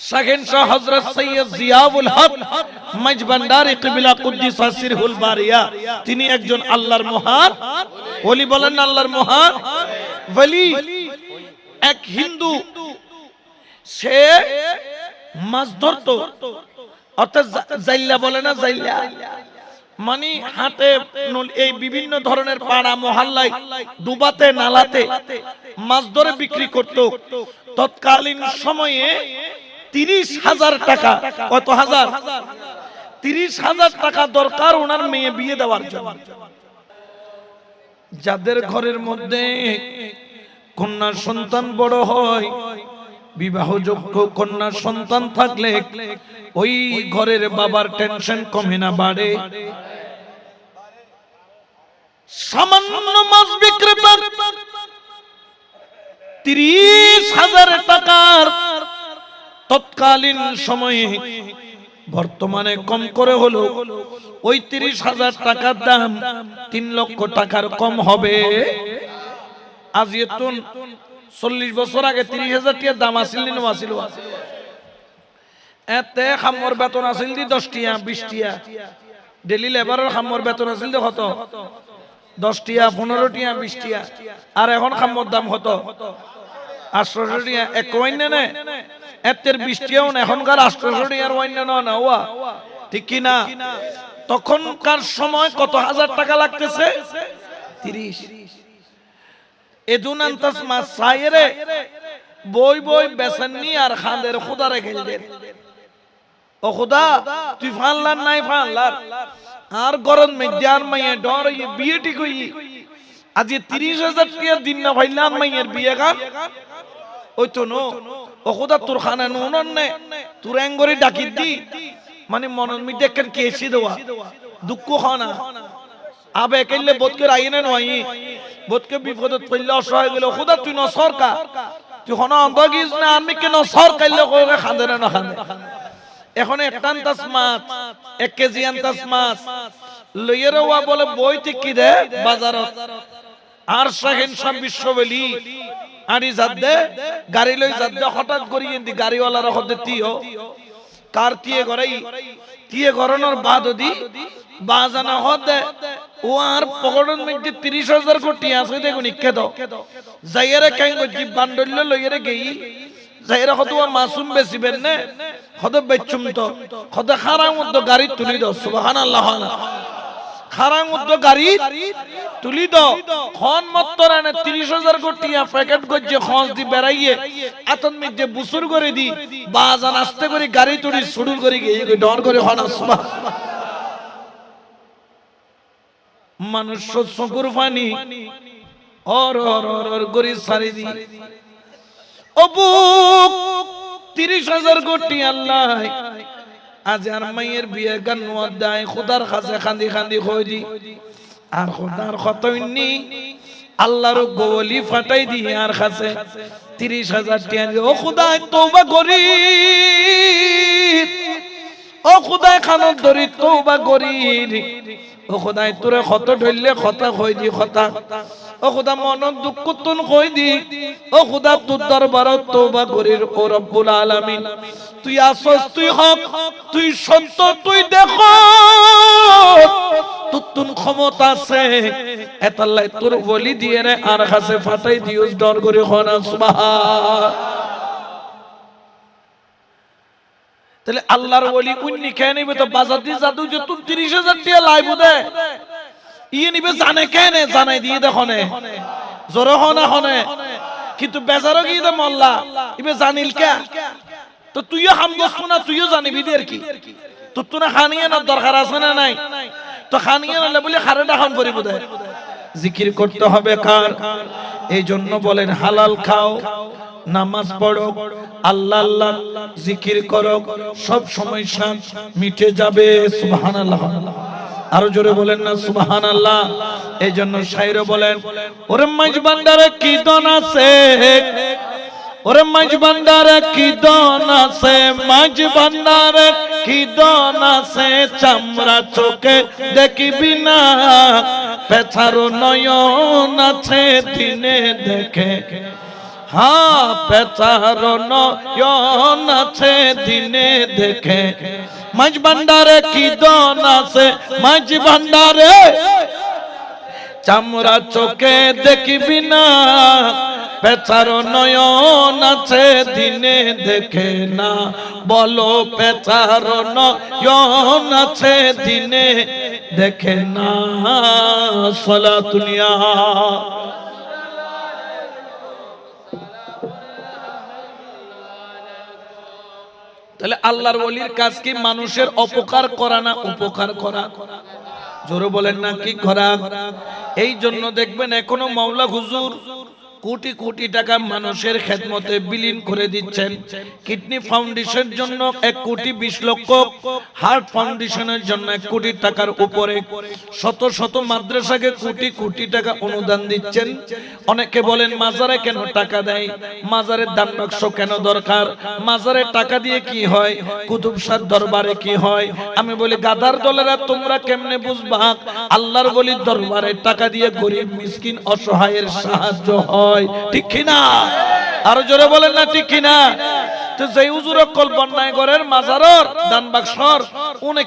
শাহেন শাহ হযরত সৈয়দ জিয়াউল হক মজবান্ডারি কিবলা কুদ্দিস সিরহুল বারিয়া তিনি একজন আল্লাহর মহান ওলি বলেন আল্লাহর মহান ওলি। এক হিন্দু, সে মাছ ধরতো। অর্থাৎ জাইল্লা বলে না জাইল্লা? মানে নল- এই বিভিন্ন ধরনের পাড়া, মহল্লায়, ডুবাতে, নালাতে মাছ ধরে বিক্রি করত। তৎকালীন সময়ে তিরিশ হাজার টাকা। কত হাজার? তিরিশ হাজার টাকা দরকার ওনার মেয়ে বিয়ে দেওয়ার জন্য। যাদের ঘরের মধ্যে কন্যা সন্তান বড় হয়, বিবাহযোগ্য কন্যা সন্তান থাকলে ওই ঘরের বাবার টেনশন কমে না, বাড়ে। সামান্য মাছ বিক্রেতা তিরিশ হাজার টাকার তৎকালীন সময়ে বর্তমানে কম করে হলো ওই তিরিশ হাজার টাকার দাম তিন লক্ষ টাকার কম হবে। আজ এতুন চল্লিশ বছর আগে তিরিশ হাজার টাকার দাম আসিল নি আসিল এতে খামর বেতন আছিল দি দশ টিয়া বিশ টিয়া ডেলি লেবারের খামর বেতন আছিল দি কত? দশ টিয়া পনেরো টিয়া বিশ টিয়া আর এখন খামর দাম কত? আটশোশো টিয়া এক ওয়াইন নে? এতের বৃষ্টিও না, এখনকার আটশোশো টিয়ার ওয়াইন না না ঠিক কি না তখনকার সময় কত হাজার টাকা লাগতেছে? তিরিশ। এদুন আন্তাস মাস বই বই বেসননি আর ও তুই নাই আর গরম মাইয়ে ইয়ে বিয়ে তিরিশ হাজার দিন না ভাইলাম মাইয়ের বিয়ে গান? ওই তো নো। ও খুদা, তোর খানা নুন নে তোর এঙ্গরে ডাকি দি। মানে মনের মধ্যে একখান কেসি দেওয়া। দুঃখ খানা আবে কেলে বোধকে রাইনে নয়। বোধকে বিপদত পড়লে অসহায় গেলে, খুদা, তুই ন সরকার। তুই হন অন্ধ গিস না, আমি কেন সরকাইলে কইবে খান্দে না না এখন একটা আনতাস মাছ, এক কেজি আনতাস মাছ। লইয়ের ওয়া বলে বই ঠিক কি দে বাজারত? আর শাহিন সব বিশ্ববলি আনি যাদ দে গাড়ি লই যাদ দে হঠাৎ করি এন্দি গাড়িওয়ালার হতে তিও কার তিয়ে গরাই তিয়ে গরানোর বাদ দি বাজানা হতে ও আর পকড়ন মধ্যে তিরিশ হাজার কোটি আছে দেখুন ইকে দাও যাইয়ারে কেন গজি বান্ডল্য লইয়ারে গেই। যাইরা কত মাসুম বেচিবেন নে কত বেচুম তো কত খারাং মধ্যে গাড়ি তুলি দাও, সুবহানাল্লাহ। খারাং তুলি দাও খন মত রানে তিরিশ হাজার কোটিয়া প্যাকেট দি মধ্যে বুসুর করে দি করে গাড়ি তুলি করে ডর করে হন সুবহান মানুষ চকুর পানি অর অর অর করে সারি দি। অবু তিরিশ হাজার কোটি আল্লাহ আজ আর মাইয়ের বিয়ে গান দেয়, খুদার কাছে খান্দি খান্দি কই দি। আর খুদার কতইনি আল্লাহর গোলি ফাটাই দি আর কাছে। তিরিশ হাজার টিয়া দি। ও খুদায় তৌবা করি। ও খুদায় খানোর ধরি তৌবা করি। ও খুদাই, তোরে ক্ষত ধরলে কথা কই দি কথা ও খুদা মনত দুঃখ তুন কই দি? ও খুদা, তোর দরবারত তওবা করির ও রব্বুল আলামিন। তুই আসস, তুই হক, তুই সত্য, তুই দেখো। তোর তুন ক্ষমতা আছে। এতাল্লাই তোর বলি দিয়ে রে, আর কাছে ফাটাই দিওস ডর করে হনা সুবহান। তাহলে আল্লাহর ওলি উন্নি খেয়ে নিবে? তো বাজার দিয়ে জাদু যে তুমি তিরিশ হাজার টিয়া লাইব দে। ইয়ে নিবে জানে কেনে জানাই দিয়ে দেখো নে জোরে হনে হনে কিন্তু বেজারও কি দে মল্লা? ইবে জানিল কে? তো তুইও হাম গছ না তুইও জানিবি দের কি। তো না খানিয়ে না, দরকার আছে না নাই? তো খানিয়ে না বলে খারে ডাখন করিব দে। জিকির করতে হবে কার? এই জন্য বলেন, হালাল খাও। নামাজ পড়ো, আল্লাহ আল্লাহ জিকির করো, সব সমস্যা মিটে যাবে, সুবহানাল্লাহ। আরও জোরে বলেন না, সুবহানাল্লাহ। এই জন্য শাইরে বলেন, ওরে মাঝ বান্দারে কি দন আছে? ওরে মাঝ বান্দারে কি দন আছে? মাঝ বান্দারে কি দন আছে? চামড়া চোখে দেখিবি না? পেছারো নয়ন আছে, দিনে দেখে হ্যাঁ পেচার নয়ন আছে, দিনে দেখে। মাঝ ভান্ডারে কি দন আছে? মাঝ ভান্ডারে চামড়া চোখে দেখবি না। পেচার নয়ন আছে, দিনে দেখে না। বলো পেচার নয়ন আছে, দিনে দেখে না। সলা দুনিয়া। তাহলে আল্লাহর ওলির কাজ কি মানুষের অপকার করা না উপকার করা? জোরে বলেন না, কি করা? এই জন্য দেখবেন এখনও মাওলা হুজুর কোটি কোটি টাকা মানুষের খেদমতে বিলীন করে দিচ্ছেন। কিডনি ফাউন্ডেশনের জন্য এক কোটি বিশ লক্ষ, হার্ট ফাউন্ডেশনের জন্য এক কোটি টাকার উপরে শত শত মাদ্রাসাকে কোটি কোটি টাকা অনুদান দিচ্ছেন। অনেকে বলেন, মাজারে কেন টাকা দেয়? মাজারের দান বাক্স কেন দরকার? মাজারে টাকা দিয়ে কি হয়? কুতুব শাহ দরবারে কি হয়? আমি বলি, গাদার দলেরা তোমরা কেমনে বুঝবা? আল্লাহর বলি দরবারে টাকা দিয়ে গরিব, মিসকিন, অসহায়ের সাহায্য হয়। ঠিক কিনা? আরও জোরে বলেন না, ঠিক কিনা?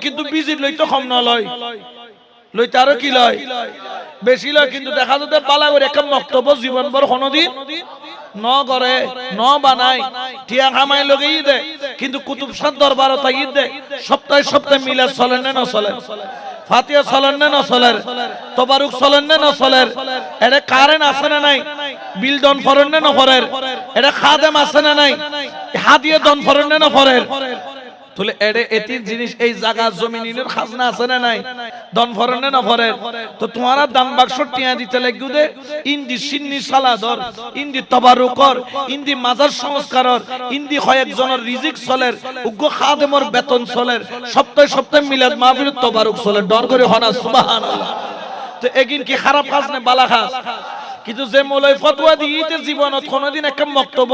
কিন্তু বিজি লইতো কম ন লইতে আরও কি লয়? লয়, কিন্তু দেখা পালা ন ন বানাই কিন্তু দরবার দে সপ্তাহে সপ্তাহে মিলা চলেন না চলে ফাতিয়া চলেন না না চলের তবারুক চলেন না না চলের এটা কারেন্ট আছে না নাই? বিল দন ফরেন না না ফরের? এটা খাদেম আছে না নাই? হাদিয়ে দন ফরেন না না তুলে এড়ে এতি জিনিস এই জায়গা জমিনের খাজনা আছে না নাই? দন ফরেন না তো তোমারা দান বাক্স টিয়া দিতে লাগু দে ইন্দি সিন্নি সালাদর, ইন্দি তবারুকর, ইন্দি মাজার সংস্কারর, ইন্দি কয়েকজনের রিজিক চলের, উগ্র খাদেমর বেতন চলের, সপ্তাহে সপ্তাহে মিলাদ মাহফিল তবারুক চলে ডর করে হনা, সুবহানাল্লাহ। তো এগিন কি খারাপ কাজ না বালা কাজ? কিন্তু যে মলয় ফতোয়া দিতে জীবনত, কোনোদিন একটা বক্তব্য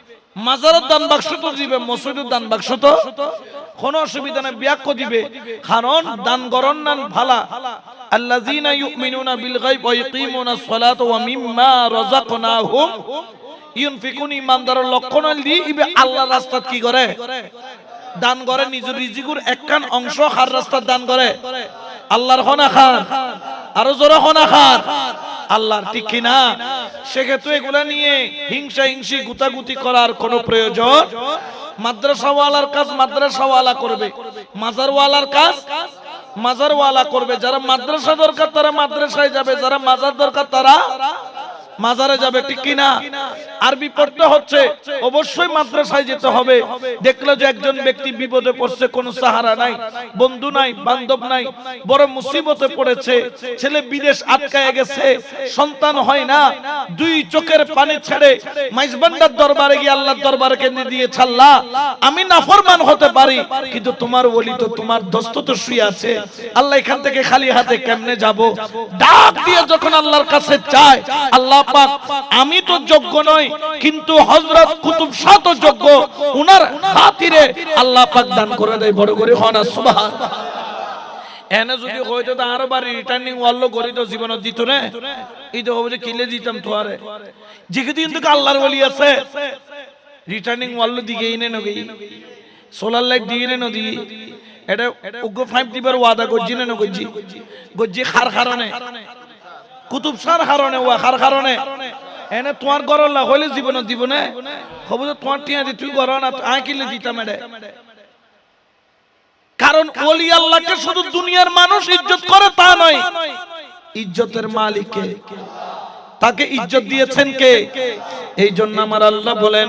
মাজারের দান বাক্স তো দিবে, মসজিদের দান বাক্স তো। কোনো অসুবিধা নেই ব্যাক্য দিবে। কারণ দান গরণ নান ভালা। আল্লাযীনা ইউমিনুনা বিল গায়ব ওয়া ইকিমুনাস সালাতা ওয়া মিম্মা রাযাকনাহুম। ইউনফিকুন ইমানদারের লক্ষণ দি ইবে আল্লাহর রাস্তাত কি করে? দান করে নিজের রিজিকুর একখান অংশ, হার রাস্তার দান করে। আল্লাহর হনা খান। আরও জোরে হনা খান। আল্লাহর ঠিক কিনা? সেক্ষেত্রে এগুলা নিয়ে হিংসা হিংসি গুতাগুতি করার কোনো প্রয়োজন? মাদ্রাসাওয়ালার কাজ মাদ্রাসাওয়ালা করবে। মাজারওয়ালার কাজ মাজারওয়ালা করবে। যারা মাদ্রাসা দরকার তারা মাদ্রাসায় যাবে। যারা মাজার দরকার তারা মাজারে যাবে ঠিক কিনা? আরবি পড়তে হচ্ছে। অবশ্যই মাদ্রাসায় যেতে হবে। দেখল যে একজন ব্যক্তি বিপদে পড়ছে, কোনো সাহারা নাই, বন্ধু নাই, বান্ধব নাই, বড় মুসিবতে পড়েছে, ছেলে বিদেশ আটকায় গেছে, সন্তান হয় না, দুই চোখের পানি ছেড়ে মাইজবান্ডার দরবারে গিয়ে আল্লাহর দরবারে কেন্দ্রে দিয়ে ছাল্লা আমি নাফরমান হতে পারি, কিন্তু তোমার ওলি তো তোমার দস্ত তো শুয়ে আছে। আল্লাহ এখান থেকে খালি হাতে কেমনে যাব? ডাক দিয়ে যখন আল্লাহর কাছে চায় আল্লাহ পাক আমি তো যোগ্য নই, কিন্তু হযরত কুতুব শাহ তো যোগ্য। উনার খাতিরে আল্লাহ পাক দান করে দেয়, বড় করে হনা সুবহান। এনে যদি হইতো তো আরও বাড়ি রিটার্নিং ওয়াল্লো করি তো জীবনত দিত না এই তো হবে কিলে দিতাম তো আরে জিগে দিন আল্লাহর বলি আছে রিটার্নিং ওয়াল্লো দিকে এনে নগি সোলার লাইট দিয়ে এনে নদী এটা উগ্র ফাইভ দিবার ওয়াদা করছি না করছি গজ্জি খার কারণে কুতুব সার কারণে ওয়া খার কারণে? এনে তোমার গরল না হইলে জীবন দিব না হব যে তোমার টিয়া দি তুই গর না আয় কিলে দিতাম এডে। কারণ ওলি আল্লাহকে শুধু দুনিয়ার মানুষ ইজ্জত করে তা নয়, ইজ্জতের মালিককে তাকে ইজ্জত দিয়েছেন কে? এই জন্য আমার আল্লাহ বলেন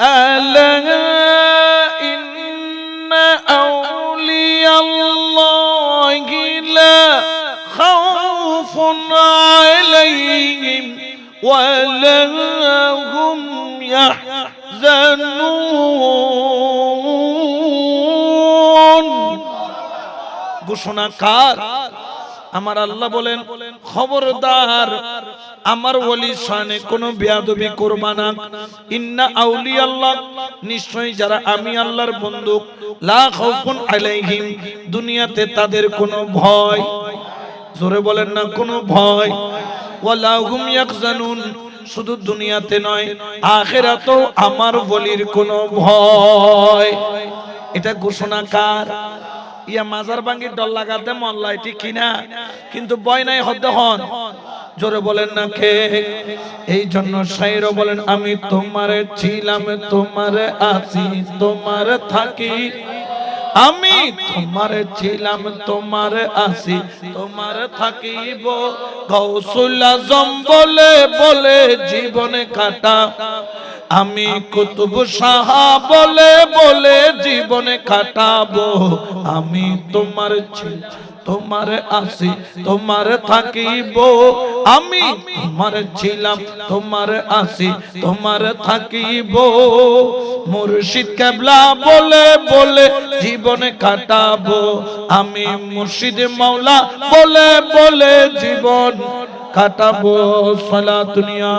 আলা আলাইহিম ওয়ালা হুম ইয়াহজানুন ঘোষণা কার? আমার আল্লাহ বলেন, খবরদার, আমার ওলি শানে কোনো বেয়াদবি করবা না। ইন্না আউলি আল্লাহ, নিশ্চয়ই যারা আমি আল্লাহর বন্ধু লা খাউফুন আলাইহিম, দুনিয়াতে তাদের কোনো ভয় জোরে বলেন না, কোনো ভয়। ওয়ালা হুম ইয়াকজানুন শুধু দুনিয়াতে নয়, আখেরাতেও আমার বলির কোনো ভয়। এটা ঘোষণা কার? ইয়া মাজার ভাঙ্গি ডল লাগাতে মল্লাই ঠিক কিনা? কিন্তু বয় নাই হতে হন। জোরে বলেন না কে? এই জন্য সাইরও বলেন, আমি তোমারে ছিলাম, তোমারে আছি, তোমারে থাকি। আমি তোমার ছিলাম তোমার আসি তোমার থাকিব। কৌশল আজম বলে বলে জীবনে কাটা। আমি কুতুব সাহা বলে বলে জীবনে কাটাবো। আমি তোমার ছিলাম তোমার আসি, তোমার থাকিব। আমি তোমার ছিলাম, তোমার আসি, তোমার থাকিব। মুর্শিদ কেবলা বলে বলে জীবনে কাটাবো। আমি মুর্শিদ মাওলা বলে বলে জীবন কাটাবো। সালা দুনিয়া।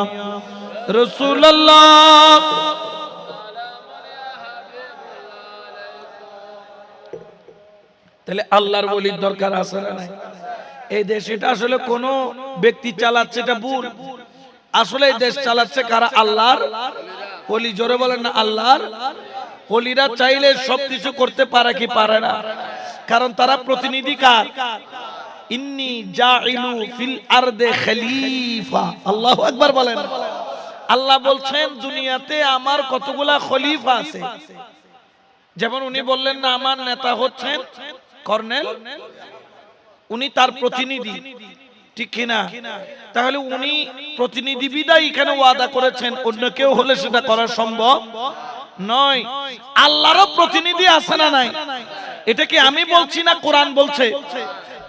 রসুল্লাহ তাহলে আল্লাহর বলির দরকার আছে না নাই? এই দেশ এটা আসলে কোন ব্যক্তি চালাচ্ছে এটা ভুল। আসলে এই দেশ চালাচ্ছে কারা? আল্লাহর অলি জোরে বলেন না, আল্লাহর অলিরা চাইলে সবকিছু করতে পারে কি পারে না? কারণ তারা প্রতিনিধি কার? ইন্নি জাইলু ফিল আরদে খলিফা। আল্লাহু আকবার বলেন। আল্লাহ বলছেন, দুনিয়াতে আমার কতগুলা খলিফা আছে? যেমন উনি বললেন না, আমার নেতা হচ্ছেন কর্নেল, উনি তার প্রতিনিধি। ঠিক কিনা? তাহলে উনি প্রতিনিধি বিদায় এখানে ওয়াদা করেছেন, অন্য কেউ হলে সেটা করা সম্ভব নয়। আল্লাহরও প্রতিনিধি আছে না নাই? এটা কি আমি বলছি না কোরআন বলছে?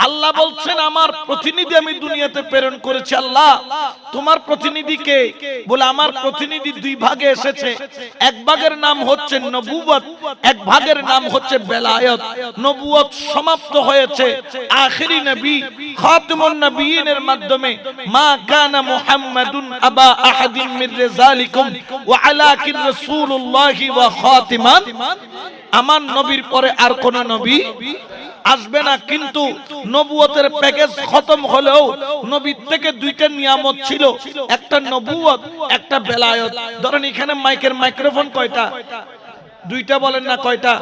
আল্লাহ বলছেন, আমার প্রতিনিধি আমি দুনিয়াতে প্রেরণ করেছি, আল্লাহ। তোমার প্রতিনিধিকে বলে, আমার প্রতিনিধি দুই ভাগে এসেছে। এক ভাগের নাম হচ্ছে নবুবত এক ভাগের নাম হচ্ছে বেলায়ত। নবুয়ত সমাপ্ত হয়েছে আখিরি নবী, খাতিমুন নবিয়িনের মাধ্যমে। মা কানা মুহাম্মাদুন আবা আহাদিন মির রিজালিকুম ওয়া রাসূলুল্লাহি ওয়া খাতিমান। আমার নবীর পরে আর কোন নবী আসবে না, কিন্তু নবুয়তের প্যাকেজ খতম হলেও নবীর থেকে দুইটা নিয়ামত ছিল। একটা নবুয়ত একটা বেলায়ত। ধরেন এখানে মাইকের মাইক্রোফোন কয়টা? দুইটা বলেন না কয়টা?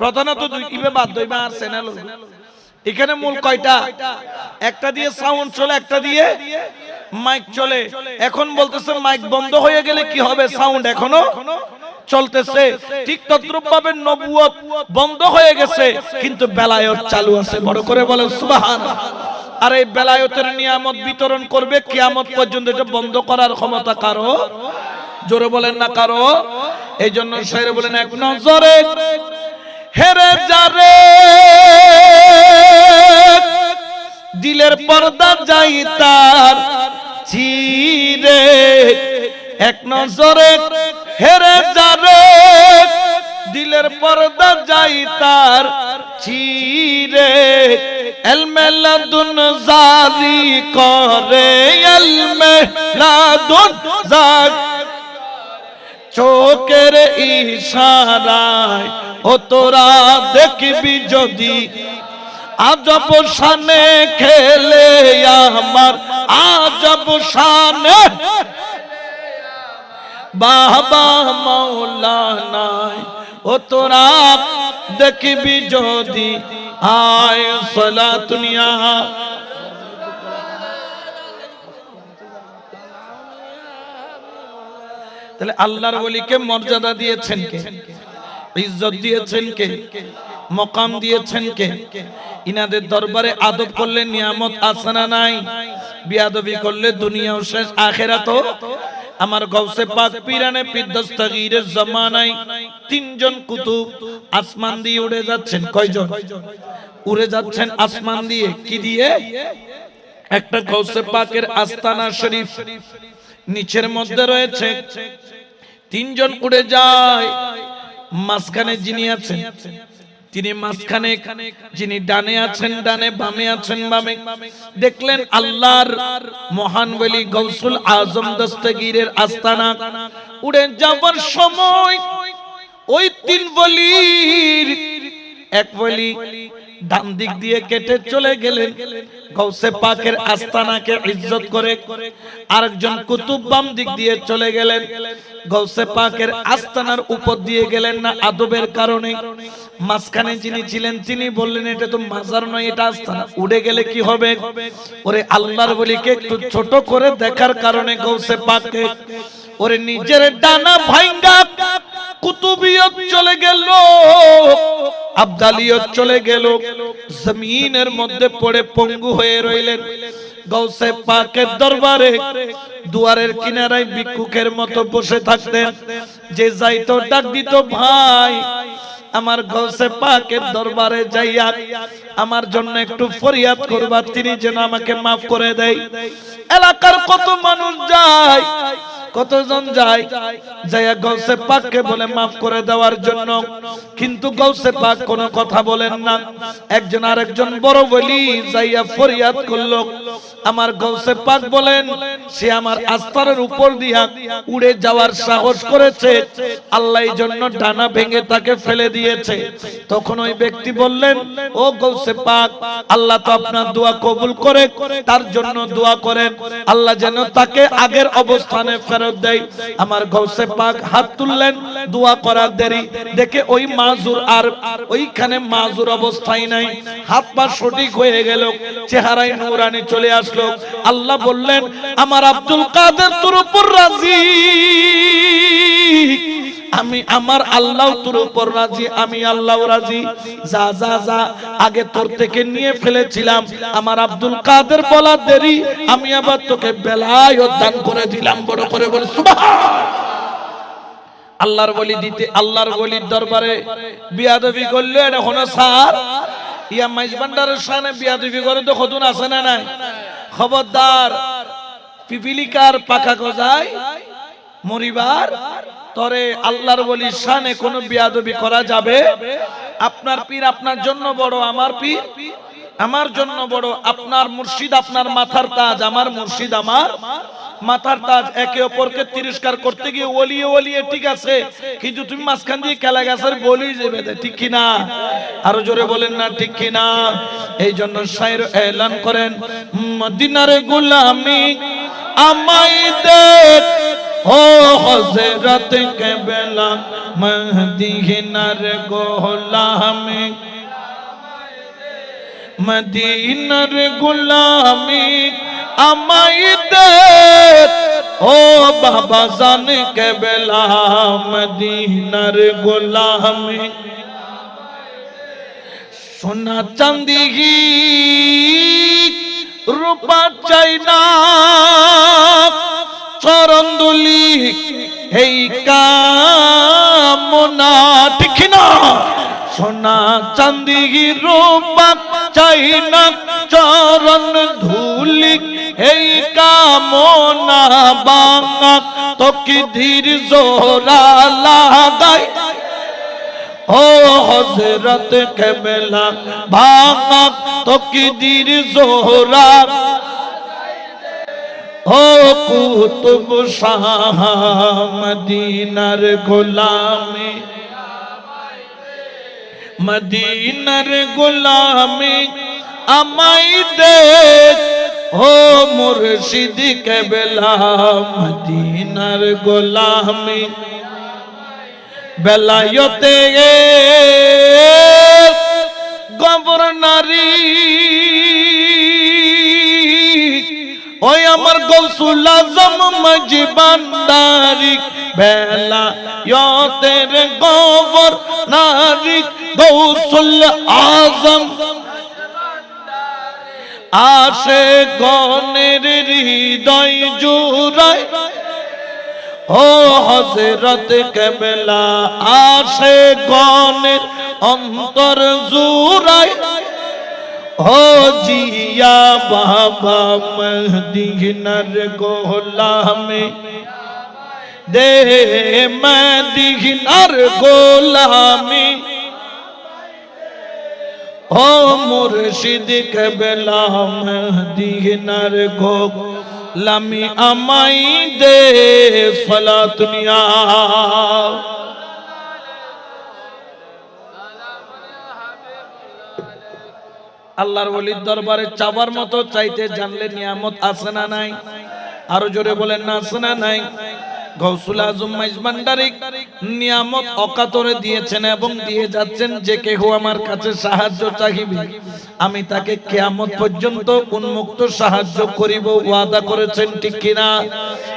প্রধানত দুই ইবে বাদ দইবা আর চ্যানেল এখানে মূল কয়টা? একটা দিয়ে সাউন্ড চলে একটা দিয়ে মাইক চলে। এখন বলতেছে মাইক বন্ধ হয়ে গেলে কি হবে সাউন্ড এখনও? চলতেছে। ঠিক তদ্রুপ ভাবে নবুয়ত বন্ধ হয়ে গেছে, কিন্তু বেলায়ত চালু আছে। বড় করে বলে সুবাহান আর এই বেলায়তের নিয়ামত বিতরণ করবে, কিয়ামত পর্যন্ত এটা বন্ধ করার ক্ষমতা কারও? জোরে বলেন না কারও? এই জন্য শায়রে বলেন, এক নজরে হেরে যারে। দিলের পর্দা যাই তার চিরে এক নজরে হেরে যারে দিলের পর্দা যাই তার চিরে এলমে লাদুন জারি করে এলমে লাদুন জারি চোখের ইশারায় ও তোরা দেখবি যদি আজব শানে খেলে আমার, আজব শানে বাবা মৌলানায় ও তোরা দেখবি যদি আয় সলা দুনিয়া। তাহলে আল্লাহর ওলিকে মর্যাদা দিয়েছেন কে? ইজ্জত দিয়েছেন কে? মকাম দিয়েছেন কে? ইনাদের দরবারে আদব করলে নিয়ামত আসানা নাই? বিয়াদবি করলে দুনিয়াও শেষ, আখেরাতও? আমার গৌসে পাক পিরানে পিদ্দস্তগীরের জামানায় তিনজন কুতুব আসমান দিয়ে উড়ে যাচ্ছেন। কয়জন? উড়ে যাচ্ছেন আসমান দিয়ে। কি দিয়ে? একটা গৌসে পাকের আস্তানা শরীফ নিচের মধ্যে রয়েছে। তিনজন উড়ে যায়। মাঝখানে যিনি আছেন তিনি মাঝখানে যিনি ডানে আছেন, ডানে বামে আছেন, বামে দেখলেন আল্লাহর মহান বলি গৌসুল আজম দস্তগীরের আস্তানা উড়ে যাবার সময় ওই তিন বলির এক বলি ডান দিক দিয়ে কেটে চলে গেলেন। গৌসে পাকের আস্তানাকে ইজ্জত করে আরেকজন কুতুব বাম দিক দিয়ে চলে গেলেন। গৌসে পাকের আস্তানার উপর দিয়ে গেলেন না আদবের কারণে। মাঝখানে যিনি ছিলেন, তিনি বললেন, এটা তো মাজার নয়, এটা আস্তানা। উড়ে গেলে কি হবে? ওরে আল্লাহর বলিকে একটু ছোট করে দেখার কারণে গৌসে পাকে ওরে নিজের ডানা ভাঙ্গা কুতুবিয়ত চলে গেল, আবদালিয়ত চলে গেল, জমিনের মধ্যে পড়ে পঙ্গু হয়ে রইলেন। গৌসে পাকের দরবারে, দুয়ারের কিনারায় ভিক্ষুকের মতো বসে থাকতেন। যে যাইতো ডাক দিত, ভাই আমার গৌসে পাকের দরবারে যাইয়া আমার জন্য একটু ফরিয়াদ করবা, তিনি যেন আমাকে মাফ করে দেয়। এলাকার কত মানুষ যায়, কতজন যায়, যাইয়া গৌসে পাককে বলে মাফ করে দেওয়ার জন্য। কিন্তু গৌসে পাক কোনো কথা বলেন না। একজন আরেকজন বড় বলি যাইয়া ফরিয়াদ করল। আমার গৌসে পাক বলেন, সে আমার আস্তারের উপর দিয়া উড়ে যাওয়ার সাহস করেছে। আল্লাহ এই জন্য ডানা ভেঙে তাকে ফেলে দিয়েছে। তখন ওই ব্যক্তি বললেন, ও গৌসে পাক, আল্লাহ তো আপনার দোয়া কবুল করে, তার জন্য দোয়া করেন। আল্লাহ যেন তাকে আগের অবস্থানে ফেরত দেয়। আমার গৌসে পাক হাত তুললেন, দোয়া করার দেরি। দেখে ওই মাজুর আর ওইখানে মাজুর অবস্থায় নাই। হাত পা সঠিক হয়ে গেল, চেহারায় নুরানি চলে আসলো। আল্লাহ বললেন, আমার আব্দুল কাদের তোর উপর রাজি। আমি আমার আল্লাহ তোর উপর রাজি, আমি আল্লাহ রাজি। যা যা যা, আগে তোর থেকে নিয়ে ফেলেছিলাম। আমার আব্দুল কাদের বলা দেরি, আমি আবার তোকে বেলায় দান করে দিলাম। বড় করে বলে আল্লাহর বলি দিতে, আল্লাহর বলির দরবারে বিয়াদবি করলে এটা হলো স্যার ইয়া মাইজ ভান্ডারের সামনে বিয়াদবি করে তো কতন আছে না নাই? খবরদার, পিপিলিকার পাকা গজায় মরিবার, তরে আল্লাহর বলি শানে কোনো বিয়াদবি করা যাবে? আপনার পীর আপনার জন্য বড়, আমার পীর আমার জন্য বড়, আপনার মুর্শিদ আপনার মাথার তাজ, আমার মুর্শিদ আমার মাথার তাজ। একে অপরকে তিরস্কার করতে গিয়ে ওলিয়ে ওলিয়ে, ঠিক আছে, কিন্তু তুমি মাঝখান দিয়ে খেলা গেছে বলি যাবে ঠিক কিনা। আরও জোরে বলেন না, ঠিক কিনা। এই জন্য শায়ের এলান করেন, মদিনার গোলামি আমায় দেখ ও হজরত কে বেলা মদিনার গোলামি মদিনার গোলামি আমায় দে ও বাবা জান কে বেলা মদিনার গোলামি সোনা চাঁদি রূপা চাই না এই কামনা ঠিক না। সোনা চাঁদি রূপা চাই না, চরণ ধুলি এই কামনা বাঙা, তোকে ধীর জোরা লাগাই। ও হজরত কেবলা ভাঙা তোকে ধীর জোরা ও কুতুব শাহ মদিনার গোলামে। মদিনার গোলামে আমাই দে। ও মুর্শিদ কেবলা, মদিনার গোলামে। বেলায়তে গভর্নরি ওই আমার গৌসুল আজম মজি বান্দারি বেলা ইয়তের গোবর নারী, গৌসুল আজম। আসে গনের হৃদয় জুড়ায়, ও হজরত কেবলা, আসে গনের অন্তর জুড়ায়। ও জিয়া বাবা মদিনার গোলামে দে মদিনার গোলামি ও মুর্শিদ কেবলা মদিনার গো লামি আমাই দে ফলাতুনিয়া আল্লাহর ওলির দরবারে চাবার মতো চাইতে জানলে নিয়ামত আছে না নাই? আরও জোরে বলেন, না আছে না নাই? গৌসুল আজম মাইজবান্ডারি নিয়ামত অকাতরে দিয়েছেন এবং দিয়ে যাচ্ছেন যে কেহ আমার কাছে সাহায্য চাহিবে। আমি তাকে কেয়ামত পর্যন্ত উন্মুক্ত সাহায্য করিব, ওয়াদা করেছেন, ঠিক কিনা?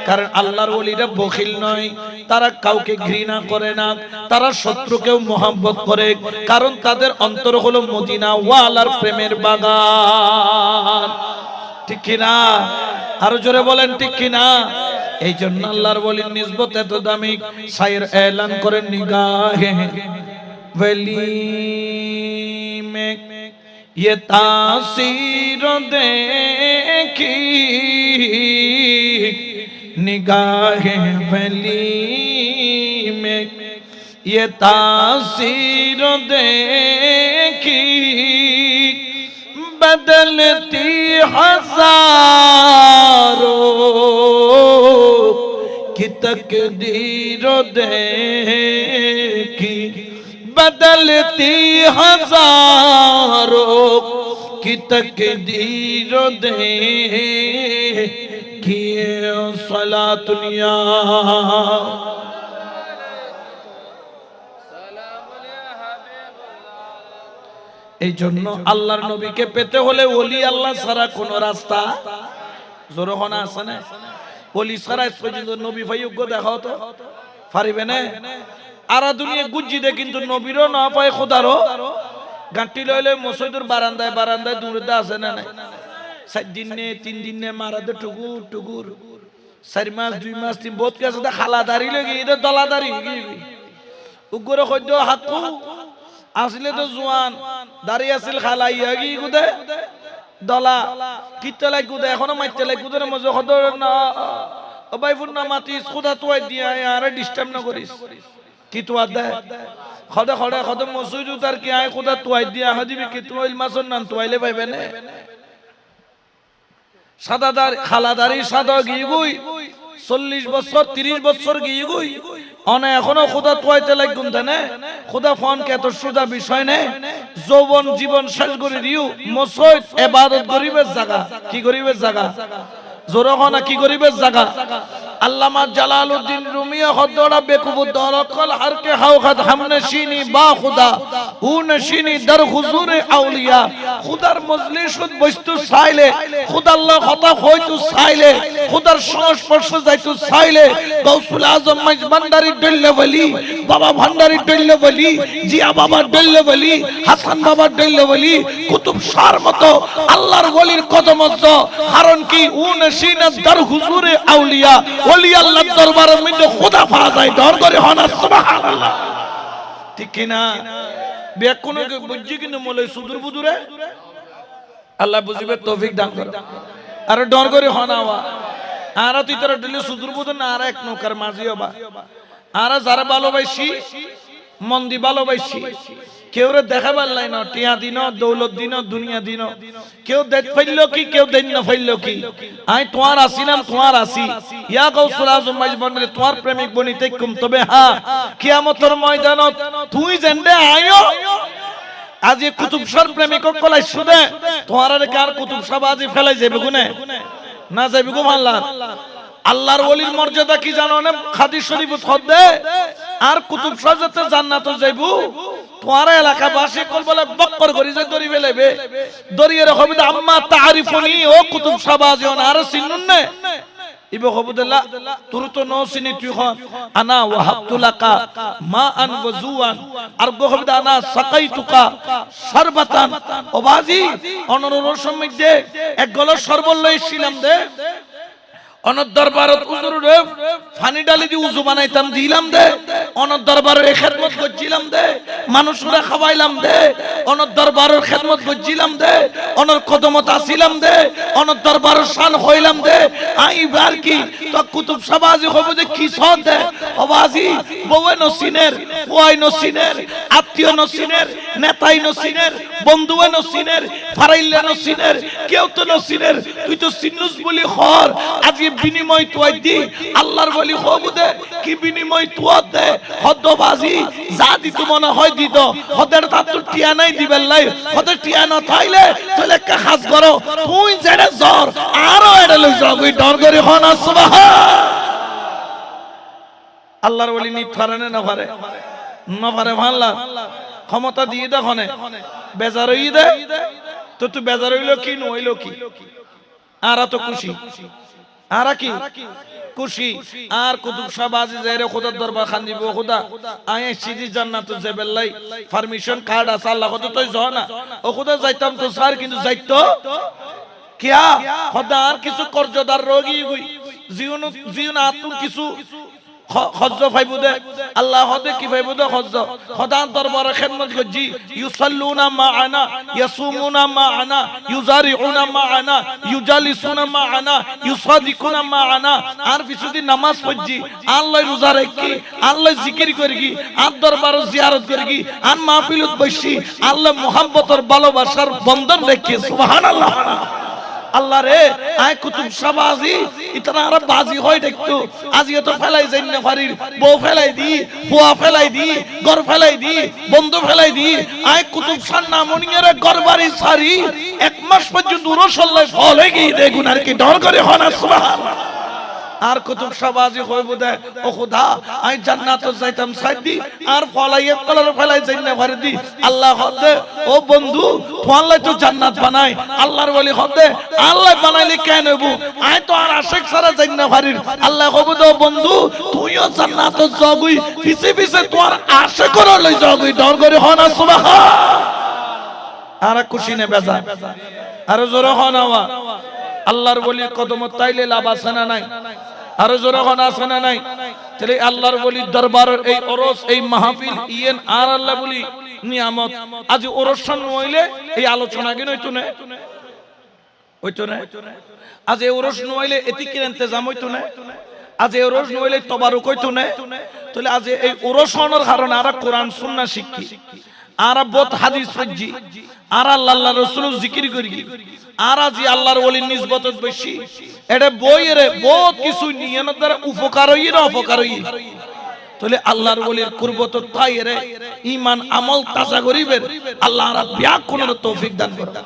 কারণ আল্লাহর ওলিরা বখিল নয়। তারা কাউকে ঘৃণা করে না। তারা শত্রুকেও মোহাব্বত করে। কারণ তাদের অন্তর হলো মদিনা ওয়ালার প্রেমের বাগান। ঠিক কিনা? আরও জোরে বলেন, ঠিক কিনা? এই জন্য আল্লাহর বলি, নিসবত এত দামি সাইর এলান করেন নিগাহে। ভেলি মে ইয়ে তাসির দেখি, নিগাহে ভেলি মে ইয়ে তাসির দেখি, বদলতি হাজারো। کی تقدیر دیکھی بدلتی ہزاروں کی تقدیر دیکھی صلاة دنیا এই জন্য আল্লাহর নবীকে পেতে হলে ওলি আল্লাহ ছাড়া কোনো রাস্তা জোরহনা আছে না ছাড়া আজ পর্যন্ত নবী ভাই যোগ্য দেখাও তো। পারিবে না? আর দুনিয়া গুজ্জি দে কিন্তু নবীরও না পায়, খোদারও। গাঁটি লইলে মসজিদের বারান্দায় বারান্দায় দূরে আছে না নাই? চার দিন নে, তিন দিন নে মারা দে টুকুর টুকুর। চারি মাস, দুই মাস, তিন বহুত কে আছে খালা দাড়ি লগে এটা দলা দাড়ি উগ্র সদ্য হাত আসলে তো জোয়ান, দাঁড়িয়ে আছিল খালা ইয়া কি গুদে দলা কিতে লাই গুদে এখনও মাইতে লাই গুদে মজা কত না। বাইফুর না মাতিস, খুদা তুই দিয়া আরে ডিস্টার্ব না করিস। কি তুয়া দে? খদে খদে খদে মসুজু তার কি আয়, খুদা তুই দিয়া হাদিবি কি তুই মাসন নান তুইলে পাইবে না। সাদা দার খালা দাড়ি সাদা গিয়ে গুই, চল্লিশ বছর, তিরিশ বছর গিয়ে গুই। অনে এখনও খুদা তোয়াইতে লাগুন না। খুদা ফোন কে এত সুদা বিষয় নে। যৌবন জীবন শেষ করে দিও। মসজিদ, এবাদত গরিবের জায়গা। কি গরিবের জায়গা? জোরখনা কি গরিবের জায়গা? আল্লামা জালালউদ্দিন রুমিয়া হদ্দরা বেকুবু দরকল হারকে হাও খাদ হামনে শিনি বা খুদা নশিনি দর আউলিয়া। খুদার বস্তু সাইলে খুদা আল্লাহ সাইলে, খুদার সংস্পর্শ যাইতু আজম বাবা ভান্ডারি ডল্লে জিয়া বাবা ডল্লে বলি, হাসান বাবা ডল্লে বলি, কুতুব শাহর মতো আল্লাহর ওলির কদম কারণ কি? উ নশিনা দর হুজুরে আউলিয়া। ওলি আল্লাহ দরবারের মধ্যে খোদা পাওয়া যায় ডর করে হনা সুবহানাল্লাহ। ঠিক কিনা? বিয়া কোন বুঝছি কিন্তু মলে সুদূর বুদুরে? আল্লাহ বুঝিবে তৌফিক দান করে। আর ডর করে হনাওয়া আর তুই তোর ডলে সুদূর বুদুর না, আর এক নৌকার মাঝি হবা। আর যারা ভালোবাসি, মন্দি ভালোবাসি। কেউ দেখা পারলাই না, টিয়া দিন, দৌলত দিন, দুনিয়া দিন। কেউ দেখ ফেলল কি, কেউ দেন না কি। আই তোমার আসি নাম, তোমার আসি। ইয়া গৌসুল আজম মাইজবনে তোমার প্রেমিক বনিতে কুম, তবে হ্যাঁ কিয়ামতের ময়দানত তুই জেন্ডে আয়ো। আজি কুতুব সর প্রেমিক কলাই শুদে তোমার আর কার কুতুব আজি ফেলাই যাবে গুনে? না যাবে গো মাল্লা আল্লাহর ওলির মর্যাদা কি জানো না? খাদি শরীফ খদ্দে আর কুতুব সাজাতে জান্নাত যাইবু। তোমার এলাকা বাসী কল বলে বক্কর করি যে দরি বেলেবে দরিয়ে রকম আম্মা তারিফুনি ও কুতুব সাবাজি অন আর সিন্নুন নে? ইবে হবুদুল্লাহ তুর তো নো সিনি তুই খন আনা ওয়াহাবতু লাকা মা আন ওয়াজুয়ান আর আনা সাকাইতুকা শরবাতান। ও বাজি অনর সময় এক গলো শরবত লইছিলাম দে। অনর দরবারত উজুর রে দি উজু বানাইতাম, দিলাম দে। অনর দরবারে খেদমত করছিলাম দে। মানুষরা খাওয়াইলাম দে। অনর দরবারের খেদমত গজিলাম দে। অনর কদমত আসিলাম দে। অনর দরবারের শান দে। আই কুতুব সাবাজি হব যে কি সদ দে। অবাজি, বউয়ে নসিনের ওয়াই নসিনের, আত্মীয় নসিনের, নেতাই নসিনের, বন্ধুয়ে নসিনের ফারাইল্লা নসিনের, কেউ তো নসিনের, তুই তো সিন্নুস বলি হর। আজকে বিনিময় তুই দি? আল্লাহর বলি হব দে। কি বিনিময় তুই দে? হদ্দবাজি, যা দিত মনে হয় হদের তো টিয়া নাই দিবেন লাই। হদের টিয়া না থাইলে তাহলে হাজ করো তুই আরও লই যাও ডর হন আল্লাহর বলি নি ফারে না ফারে ভাল্লা। ক্ষমতা দিয়ে দেখনে বেজার দে। তো তুই বেজার হইল কি নইলো কি? আর তো খুশি। আর কি? খুশি। আর কুতুব সাবাজি যাইরে খোদার দরবার খান দিব খোদা। আয় সিজি জান্নাত জেবেল্লাই পারমিশন কার্ড আছে আল্লাহ কত তুই যাও না। ও খোদা যাইতাম তো স্যার কিন্তু যাইতো? কিয়া? খোদা আর কিছু কর্জদার রোগী গুই। আতুন কিছু হজ্জ ফাইবু দে আল্লাহ হদে কি ফাইবু দে হজ্জ। খোদার দরবারে খেদমত করজি ইউসাল্লুনা মাআনা, ইয়াসুমুনা মাআনা, ইউজারিউনা মাআনা, ইউজালিসুনা মাআনা, ইউসাদিকুনা মাআনা। আর কিছুদিন নামাজ পড়জি আল্লাহ রোজা রাখি আল্লাহ জিকির করগি আর দরবার জিয়ারত করগি আর মাহফিলত বসি আল্লাহ মোহাব্বতর ভালোবাসার বন্ধন রেখে সুবহানাল্লাহ। আল্লাহ রে, আয় কুতুব সাবাজি ইতনা আর বাজি হয় দেখতো আজি তো ফেলাই যাই না ফারির বউ ফেলাই দি বুয়া ফেলাই দি, ঘর ফেলাই দি, বন্ধু ফেলাই দি। আয় কুতুব শান নামনিয়ার ঘর বাড়ি সারি। এক মাস পর্যন্ত রসল্লাই ফল হয়ে গিয়ে দেখুন আর কি ডর করে হন সুবহানাল্লাহ। আর কুতুব সাবাজি হই বুদে ও খুদা আই জান্নাত যাইতাম সাইদি আর ফলাই এক কলর ফলাই যাই না ঘরে দি আল্লাহ হদে ও বন্ধু ফলাই তো জান্নাত বানাই। আল্লাহর ওলি হদে আল্লাহ বানাইলে কেন নেবু আই তো আর আশেক সারা যাই না আল্লাহ হবু তো বন্ধু, তুইও জান্নাত জগুই, পিছে পিছে তোর আশে করে লই জগুই। ডর করে হনা সুবহান। আর খুশি নে বেজা। আর জোর হনাওয়া আল্লাহর বলি কদম তাইলে লাভ আছে না নাই? আরও যখন আছে না নাই? তাহলে আল্লাহর বলি দরবারের এই ওরস, এই মাহফিল, ইয়েন আর আল্লাহ বলি নিয়ামত। আজ ওরসন নইলে এই আলোচনা কেন হইতো না? হইতো না? আজ এই ওরস নইলে এতিকের ইন্তজাম হইতো না? আজ এই ওরস নইলে তবারুক হইতো না? তাহলে আজ এই ওরসনের কারণে আর কোরআন, সুন্নাহ শিখি। আর বোধ হাদিস সজ্জি, আর আল্লাহ রসুল জিকির করি, আর আজি আল্লাহর ওলি নিজবত বেশি এটা বইয়ের বহুত কিছু নিয়ে না দ্বারা উপকার হই না অপকার হই তাহলে আল্লাহর ওলির কুরবত তাই রে ইমান আমল তাজা করিবের আল্লাহ ব্যাক কোন তৌফিক দান করুন।